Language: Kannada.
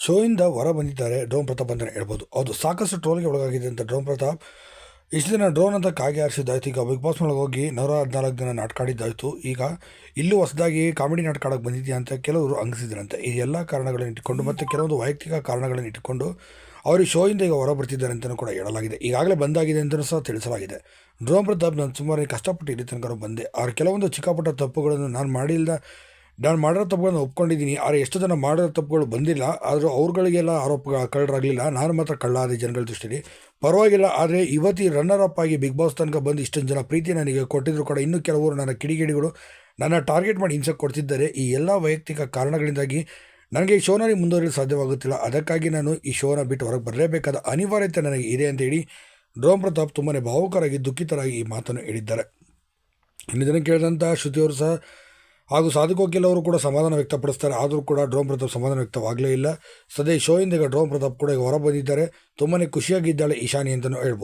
ಶೋಯಿಂದ ಹೊರ ಬಂದಿದ್ದಾರೆ ಡ್ರೋನ್ ಪ್ರತಾಪ್ ಅಂತಲೇ ಹೇಳ್ಬೋದು. ಹೌದು, ಸಾಕಷ್ಟು ಟ್ರೋಲ್ಗೆ ಒಳಗಾಗಿದೆ ಅಂತ ಡ್ರೋನ್ ಪ್ರತಾಪ್. ಇಷ್ಟು ದಿನ ಡ್ರೋನ್ ಅಂತ ಕಾಗೆ ಆರಿಸಿದ್ದಾಯ್ತು ಈಗ ಬಿಗ್ ಬಾಸ್ ಒಳಗೆ ಹೋಗಿ ನೂರ ಹದಿನಾಲ್ಕು ದಿನ ನಾಟಕಾಡಿದ್ದಾಯ್ತು. ಈಗ ಇಲ್ಲೂ ಹೊಸದಾಗಿ ಕಾಮಿಡಿ ನಾಟಕಾಡಕ್ಕೆ ಬಂದಿದೆಯಾ ಅಂತ ಕೆಲವರು ಅಂಗಿಸಿದ್ರಂತೆ ಈ ಎಲ್ಲ ಕಾರಣಗಳನ್ನು ಇಟ್ಟುಕೊಂಡು ಮತ್ತು ಕೆಲವೊಂದು ವೈಯಕ್ತಿಕ ಕಾರಣಗಳನ್ನು ಇಟ್ಟುಕೊಂಡು ಅವರು ಶೋಯಿಂದ ಈಗ ಹೊರ ಬರ್ತಿದ್ದಾರೆ ಅಂತಲೂ ಕೂಡ ಹೇಳಲಾಗಿದೆ. ಈಗಾಗಲೇ ಬಂದಾಗಿದೆ ಅಂತಲೂ ಸಹ ತಿಳಿಸಲಾಗಿದೆ. ಡ್ರೋನ್ ಪ್ರತಾಪ್ ನಾನು ಸುಮಾರು ಕಷ್ಟಪಟ್ಟು ಇಲ್ಲಿ ತನಕ ಬಂದೆ. ಅವ್ರ ಕೆಲವೊಂದು ಚಿಕ್ಕಪುಟ್ಟ ತಪ್ಪುಗಳನ್ನು ನಾನು ಮಾಡಿಲ್ದ ನಾನು ಮಾಡಿರೋ ತಪ್ಪುಗಳನ್ನು ಒಪ್ಕೊಂಡಿದ್ದೀನಿ. ಆದರೆ ಎಷ್ಟು ಜನ ಮಾಡಿರೋ ತಪ್ಪುಗಳು ಬಂದಿಲ್ಲ. ಆದರೂ ಅವ್ರುಗಳಿಗೆಲ್ಲ ಆರೋಪ ಕಳ್ಳರಾಗಲಿಲ್ಲ. ನಾನು ಮಾತ್ರ ಕಳ್ಳ ಆದ ಜನಗಳ ದೃಷ್ಟಿಯಲ್ಲಿ ಪರವಾಗಿಲ್ಲ, ಆದರೆ ಇವತ್ತಿ ರನ್ನರ್ ಅಪ್ ಆಗಿ ಬಿಗ್ ಬಾಸ್ ತನಕ ಬಂದು ಇಷ್ಟೊಂದು ಜನ ಪ್ರೀತಿ ನನಗೆ ಕೊಟ್ಟಿದ್ರು ಕೂಡ. ಇನ್ನೂ ಕೆಲವರು ನನ್ನ ಕಿಡಿಗಿಡಿಗಳು ನನ್ನ ಟಾರ್ಗೆಟ್ ಮಾಡಿ ಹಿಂಸೆ ಕೊಡ್ತಿದ್ದಾರೆ. ಈ ಎಲ್ಲ ವೈಯಕ್ತಿಕ ಕಾರಣಗಳಿಂದಾಗಿ ನನಗೆ ಈ ಶೋನಲ್ಲಿ ಮುಂದುವರಿಯಲು ಸಾಧ್ಯವಾಗುತ್ತಿಲ್ಲ. ಅದಕ್ಕಾಗಿ ನಾನು ಈ ಶೋನ ಬಿಟ್ಟು ಹೊರಗೆ ಬರಲೇಬೇಕಾದ ಅನಿವಾರ್ಯತೆ ನನಗೆ ಇದೆ ಅಂತ ಹೇಳಿ ಡ್ರೋನ್ ಪ್ರತಾಪ್ ತುಂಬಾ ಭಾವುಕರಾಗಿ ದುಃಖಿತರಾಗಿ ಈ ಮಾತನ್ನು ಹೇಳಿದ್ದಾರೆ. ಇನ್ನು ದಿನ ಕೇಳಿದಂಥ ಶ್ರುತಿಯವರು ಸಹ ಹಾಗೂ ಸಾಧು ಕೋಕಿಲ್ ಅವರು ಕೂಡ ಸಮಾಧಾನ ವ್ಯಕ್ತಪಡಿಸ್ತಾರೆ. ಆದರೂ ಕೂಡ ಡ್ರೋನ್ ಪ್ರತಾಪ್ ಸಮಾಧಾನ ವ್ಯಕ್ತವಾಗಲೇ ಇಲ್ಲ. ಸದ್ಯ ಈ ಶೋಯಿಂದ ಈಗ ಡ್ರೋನ್ ಪ್ರತಾಪ್ ಕೂಡ ಈಗ ಹೊರಬಂದಿದ್ದಾರೆ. ತುಂಬಾ ಖುಷಿಯಾಗಿದ್ದಾಳೆ ಈಶಾನಿ ಅಂತಲೂ ಹೇಳ್ಬೋದು.